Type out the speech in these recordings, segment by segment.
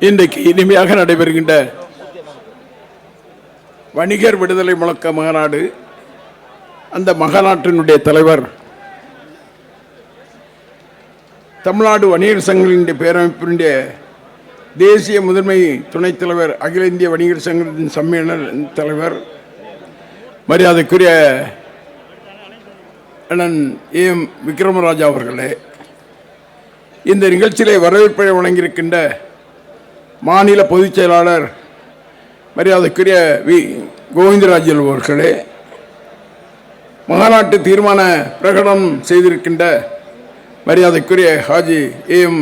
இன்றைக்கு இனிமையாக நடைபெறுகின்ற வணிகர் விடுதலை முழக்க மாநாடு அந்த மகாநாட்டினுடைய தலைவர் தமிழ்நாடு வணிகர் சங்கங்களினுடைய பேரமைப்பினுடைய தேசிய முதன்மை துணைத் தலைவர் அகில இந்திய வணிகர் சங்கத்தின் சம்மேளன தலைவர் மரியாதைக்குரிய அண்ணன் ஏம் விக்ரமராஜா அவர்களே இந்த நிகழ்ச்சியிலே வரவேற்பை வழங்கியிருக்கின்ற மாநில பொதுச் செயலாளர் மரியாதைக்குரிய வி. கோவிந்தராஜன் அவர்களே மகாநாட்டு தீர்மான பிரகடனம் செய்திருக்கின்ற மரியாதைக்குரிய ஹாஜி ஏஎம்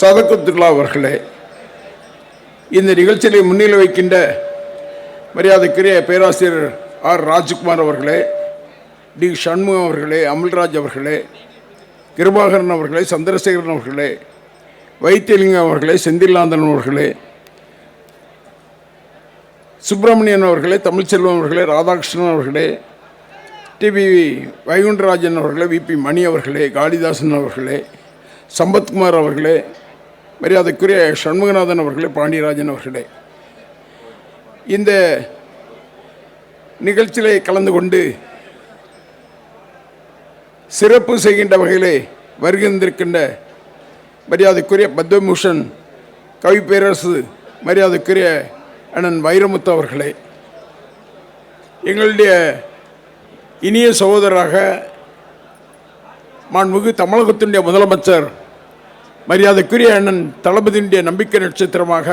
சதகத்துல்லா அவர்களே இந்த நிகழ்ச்சியை முன்னிலை வைக்கின்ற மரியாதைக்குரிய பேராசிரியர் ஆர். ராஜ்குமார் அவர்களே டி. சண்முகம் அவர்களே அமல்ராஜ் அவர்களே கிருபாகரன் அவர்களே சந்திரசேகரன் அவர்களே வைத்தியலிங்கம் அவர்களே செந்தில்லாந்தன் அவர்களே சுப்பிரமணியன் அவர்களே தமிழ்ச்செல்வம் அவர்களே ராதாகிருஷ்ணன் அவர்களே டிவி வைகுண்டராஜன் அவர்களே விபி மணி அவர்களே காளிதாசன் அவர்களே சம்பத்குமார் அவர்களே மரியாதைக்குரிய சண்முகநாதன் அவர்களே பாண்டியராஜன் அவர்களே. இந்த நிகழ்ச்சியிலே கலந்து கொண்டு சிறப்பு செய்கின்ற வகையிலே வருகின்றிருக்கின்ற மரியாதைக்குரிய பத்மபூஷன் கவி பேரரசு மரியாதைக்குரிய அண்ணன் வைரமுத்து அவர்களே எங்களுடைய இனிய சகோதரராக மாண்புமிகு தமிழகத்தினுடைய முதலமைச்சர் மரியாதைக்குரிய அண்ணன் தளபதியினுடைய நம்பிக்கை நட்சத்திரமாக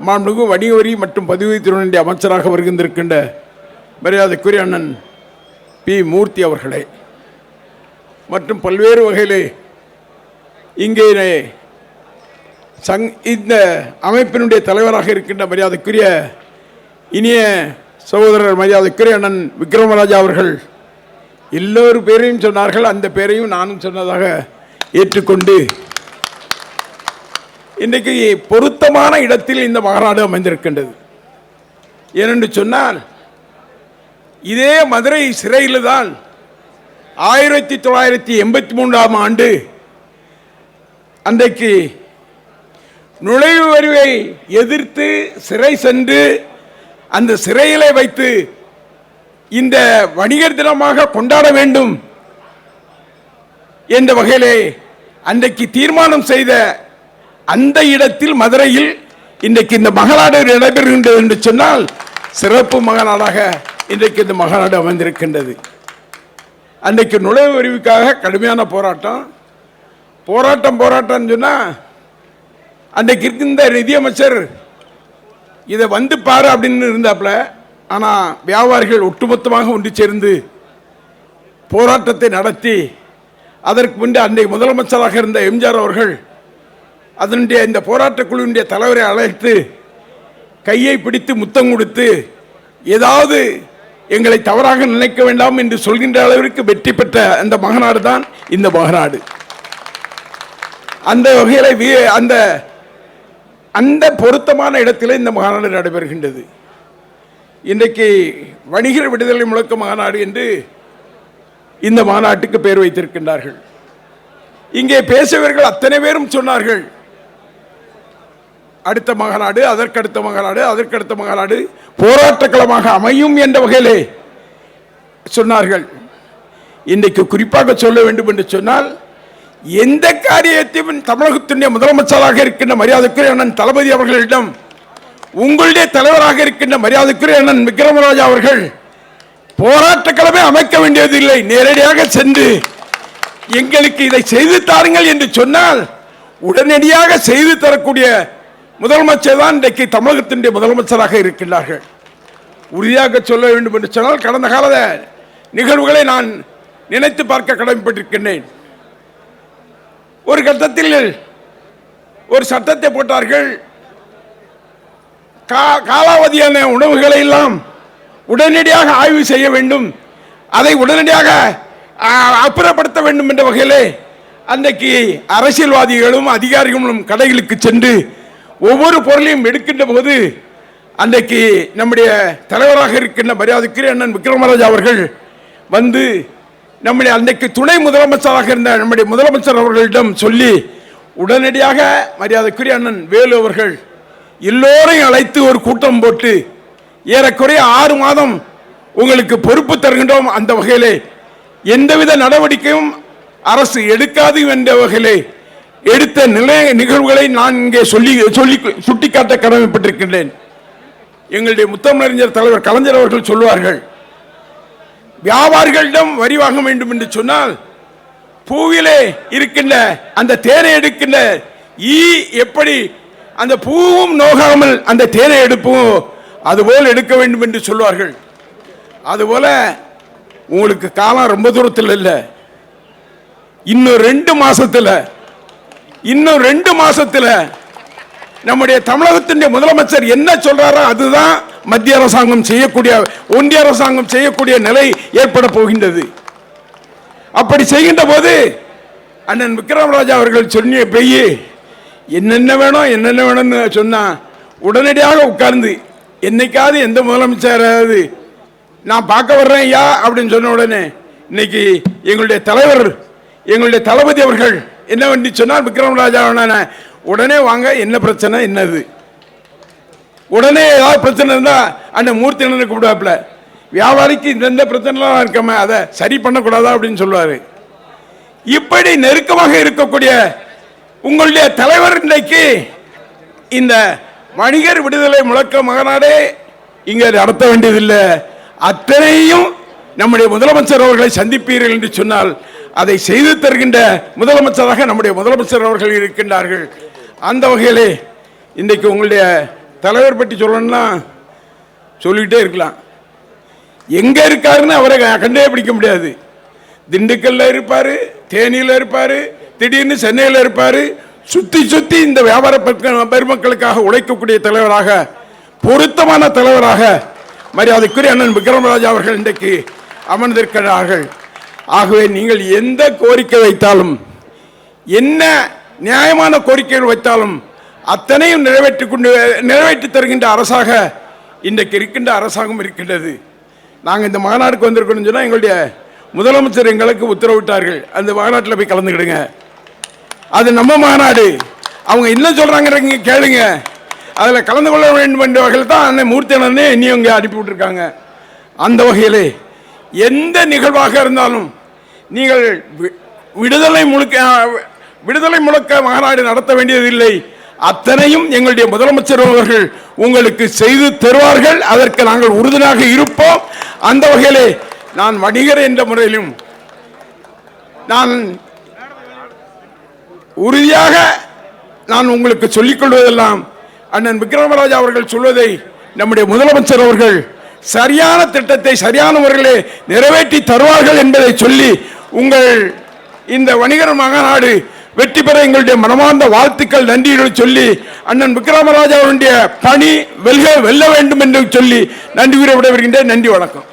மாண்புமிகு வணிக வரி மற்றும் பதிவுத்துறையினுடைய அமைச்சராக வருகின்றிருக்கின்ற மரியாதைக்குரிய அண்ணன் பி மூர்த்தி அவர்களே மற்றும் பல்வேறு வகையிலே இங்கே சங் இந்த அமைப்பினுடைய தலைவராக இருக்கின்ற மரியாதைக்குரிய இனிய சகோதரர் மரியாதைக்குரிய அண்ணன் விக்ரமராஜா அவர்கள் எல்லோரு பேரையும் சொன்னார்கள் அந்த பேரையும் நானும் சொன்னதாக ஏற்றுக்கொண்டு இன்றைக்கு பொருத்தமான இடத்தில் இந்த மாநாடு அமைந்திருக்கின்றது. ஏனென்று சொன்னால் இதே மதுரை சிறையில் தான் ஆயிரத்தி தொள்ளாயிரத்தி எண்பத்தி மூன்றாம் ஆண்டு அன்றைக்கு நுழைவு வரிவை எதிர்த்து சிறை சென்று அந்த சிறையிலே வைத்து இந்த வணிகர் தினமாக கொண்டாட வேண்டும் என்ற வகையிலே அன்றைக்கு தீர்மானம் செய்த அந்த இடத்தில் மதுரையில் இன்றைக்கு இந்த மகநாடு நடைபெறுகின்றது என்று சொன்னால் சிறப்பு மகநாடாக இன்றைக்கு இந்த மகநாடு அமைந்திருக்கின்றது. அன்றைக்கு நுழைவு அறிவுக்காக கடுமையான போராட்டம். போராட்டம் போராட்டம்னு சொன்னால் அன்றைக்கு இருக்கின்ற நிதியமைச்சர் இதை வந்து பாரு அப்படின்னு இருந்தாப்புல ஆனால் வியாபாரிகள் ஒட்டுமொத்தமாக ஒன்று சேர்ந்து போராட்டத்தை நடத்தி அதற்கு முன்பு அன்றைய முதலமைச்சராக இருந்த எம்ஜிஆர் அவர்கள் அதனுடைய இந்த போராட்டக் குழுவினுடைய தலைவரை அழைத்து கையை பிடித்து முத்தம் கொடுத்து ஏதாவது எங்களை தவறாக நினைக்க வேண்டாம் என்று சொல்கின்ற அளவிற்கு வெற்றி பெற்ற அந்த மகநாடு தான் இந்த மகநாடு அந்த வகையில் அந்த அந்த பொருத்தமான இடத்தில் இந்த மாநாடு நடைபெறுகின்றது. இன்றைக்கு வணிகர் விடுதலை முழக்க மாநாடு என்று இந்த மாநாட்டுக்கு பெயர் வைத்திருக்கின்றார்கள். இங்கே பேசியவர்கள் அத்தனை பேரும் சொன்னார்கள். அடுத்த மாநாடு அதற்கடுத்த மாநாடு அதற்கடுத்த மாநாடு போராட்டக்களமாக அமையும் என்ற வகையிலே சொன்னார்கள். இன்றைக்கு குறிப்பாக சொல்ல வேண்டும் என்று சொன்னால் எந்த காரியத்தையும் தமிழகத்தினுடைய முதலமைச்சராக இருக்கின்ற மரியாதைக்குரிய அண்ணன் தளபதி அவர்களிடம் உங்களுடைய தலைவராக இருக்கின்ற மரியாதைக்குரிய அண்ணன் விக்ரமராஜா அவர்கள் போராட்டக்களமே அமைக்க வேண்டியதில்லை. நேரடியாக சென்று எங்களுக்கு இதை செய்து தாருங்கள் என்று சொன்னால் உடனடியாக செய்து தரக்கூடிய முதலமைச்சர் தான் இன்றைக்கு தமிழகத்தினுடைய முதலமைச்சராக இருக்கின்றார்கள். உறுதியாக சொல்ல வேண்டும் என்று சொன்னால் கடந்த கால நிகழ்வுகளை நான் நினைத்து பார்க்க கடமைப்பட்டிருக்கின்றேன். ஒரு கட்டத்தில் ஒரு சட்டத்தை போட்டார்கள். கா- காலாவதியான உணவுகளை எல்லாம் உடனடியாக ஆய்வு செய்ய வேண்டும். அதை உடனடியாக அப்புறப்படுத்த வேண்டும் என்ற வகையிலே அன்றைக்கு அரசியல்வாதிகளும் அதிகாரிகளும் கடைகளுக்கு சென்று ஒவ்வொரு பொருளையும் எடுக்கின்ற போது அன்றைக்கு நம்முடைய தலைவராக இருக்கின்ற மரியாதைக்குரிய அண்ணன் விக்ரமராஜா அவர்கள் வந்து நம்முடைய அன்றைக்கு துணை முதலமைச்சராக இருந்த நம்முடைய முதலமைச்சர் அவர்களிடம் சொல்லி உடனடியாக மரியாதைக்குரிய அண்ணன் வேலு அவர்கள் எல்லோரையும் அழைத்து ஒரு கூட்டம் போட்டு ஏறக்குறைய ஆறு மாதம் உங்களுக்கு பொறுப்பு தருகின்றோம் அந்த வகையிலே. எந்தவித நடவடிக்கையும் அரசு எடுக்காது என்ற வகையிலே எடுத்த நிலை நிகழ்வுகளை நான் இங்கே சொல்லி சொல்லி சுட்டிக்காட்ட கடமைப்பட்டிருக்கின்றேன். எங்களுடைய முத்தமிழறிஞர் தலைவர் கலைஞர் அவர்கள் சொல்வார்கள் வியாபாரிகளிடம் வரி வாங்க வேண்டும் என்று சொன்னால் பூவிலே இருக்கின்ற அந்த தேனை எடுக்கின்ற ஈ எப்படி அந்த பூவும் நோகாமல் அந்த தேனை எடுப்போம் அதுபோல் எடுக்க வேண்டும் என்று சொல்வார்கள். அதுபோல உங்களுக்கு காலம் ரொம்ப தூரத்தில் இல்லை. இன்னும் ரெண்டு மாசத்தில் இன்னும் ரெண்டு மாசத்தில் நம்முடைய தமிழகத்தினுடைய முதலமைச்சர் என்ன சொல்றாரோ அதுதான் மத்திய அரசாங்கம் செய்யக்கூடிய ஒன்றிய அரசாங்கம் செய்யக்கூடிய நிலை ஏற்பட போகின்றது. அப்படி செய்கின்ற போது அண்ணன் விக்ரமராஜா அவர்கள் சொன்னிய பெய்ய என்னென்ன வேணும் என்னென்ன வேணும்னு சொன்னா உடனடியாக உட்கார்ந்து என்னைக்காவது எந்த முதலமைச்சராவது நான் பார்க்க வர்றேன் ஐயா அப்படின்னு சொன்ன உடனே இன்னைக்கு எங்களுடைய தலைவர் எங்களுடைய தளபதி அவர்கள் என்ன வேண்டி சொன்னால் விக்ரமராஜா? உடனே வாங்க என்ன பிரச்சனை என்னது? உடனே ஏதாவது பிரச்சனை இருந்தால் அந்த மூர்த்தி அண்ணனை கூப்பிடுவாப்புல. வியாபாரிக்கு இந்த பிரச்சனைலாம் இருக்காம அதை சரி பண்ணக்கூடாதா அப்படின்னு சொல்லுவார். இப்படி நெருக்கமாக இருக்கக்கூடிய உங்களுடைய தலைவர் இன்றைக்கு இந்த வணிகர் விடுதலை முழக்க மகனாடே இங்கே நடத்த வேண்டியதில்லை. அத்தனையும் நம்முடைய முதலமைச்சர் அவர்களை சந்திப்பீர்கள் என்று சொன்னால் அதை செய்து தருகின்ற முதலமைச்சராக நம்முடைய முதலமைச்சர் அவர்கள் இருக்கின்றார்கள். அந்த வகையிலே இன்றைக்கு உங்களுடைய தலைவர் பற்றி சொல்லணும்னா சொல்லிக்கிட்டே இருக்கலாம். எங்கே இருக்காருன்னு அவரை கண்டே பிடிக்க முடியாது. திண்டுக்கல்ல இருப்பார் தேனியில் இருப்பார் திடீர்னு சென்னையில் இருப்பார். சுற்றி சுற்றி இந்த வியாபார பெருமக்களுக்காக உழைக்கக்கூடிய தலைவராக பொருத்தமான தலைவராக மரியாதைக்குரிய அண்ணன் விக்ரமராஜா அவர்கள் இன்றைக்கு அமர்ந்திருக்கிறார்கள். ஆகவே நீங்கள் எந்த கோரிக்கை வைத்தாலும் என்ன நியாயமான கோரிக்கைகள் வைத்தாலும் அத்தனையும் நிறைவேற்றி கொண்டு நிறைவேற்றி தருகின்ற அரசாக இன்றைக்கு இருக்கின்ற அரசாங்கம் இருக்கின்றது. நாங்கள் இந்த மாநாடுக்கு வந்திருக்கணும்னு சொன்னால் எங்களுடைய முதலமைச்சர் எங்களுக்கு உத்தரவிட்டார்கள். அந்த மாநாட்டில் போய் கலந்துக்கிடுங்க. அது நம்ம மாநாடு. அவங்க என்ன சொல்கிறாங்கிறீங்க கேளுங்க. அதில் கலந்து கொள்ள வேண்டும் என்ற வகையில் தான் அண்ணன் மூர்த்தி அண்ணனே இங்கே அனுப்பி விட்டுருக்காங்க. அந்த வகையிலே எந்த நிகழ்வாக இருந்தாலும் நீங்கள் வி- விடுதலை முழுக்க விடுதலை முழுக்க மாநாடு நடத்த வேண்டியதில்லை. அத்தனையும் எங்களுடைய முதலமைச்சர் அவர்கள் உங்களுக்கு செய்து தருவார்கள். அதற்கு நாங்கள் உறுதுணாக இருப்போம். அந்த வகையிலே நான் வணிகர் என்ற முறையிலும் நான் உறுதியாக நான் உங்களுக்கு சொல்லிக் கொள்வதெல்லாம் அண்ணன் விக்ரமராஜா அவர்கள் சொல்வதை நம்முடைய முதலமைச்சர் அவர்கள் சரியான திட்டத்தை சரியான முறையிலே நிறைவேற்றி தருவார்கள் என்பதை சொல்லி உங்கள் இந்த வணிகர் மகநாடு வெற்றி பெற எங்களுடைய மனமார்ந்த வாழ்த்துக்கள் நன்றிகளை சொல்லி அண்ணன் விக்ரமராஜா அவருடைய பணி வெல்க வெல்ல வேண்டும் என்று சொல்லி நன்றி கூற விடைபெறுகின்றேன். நன்றி வணக்கம்.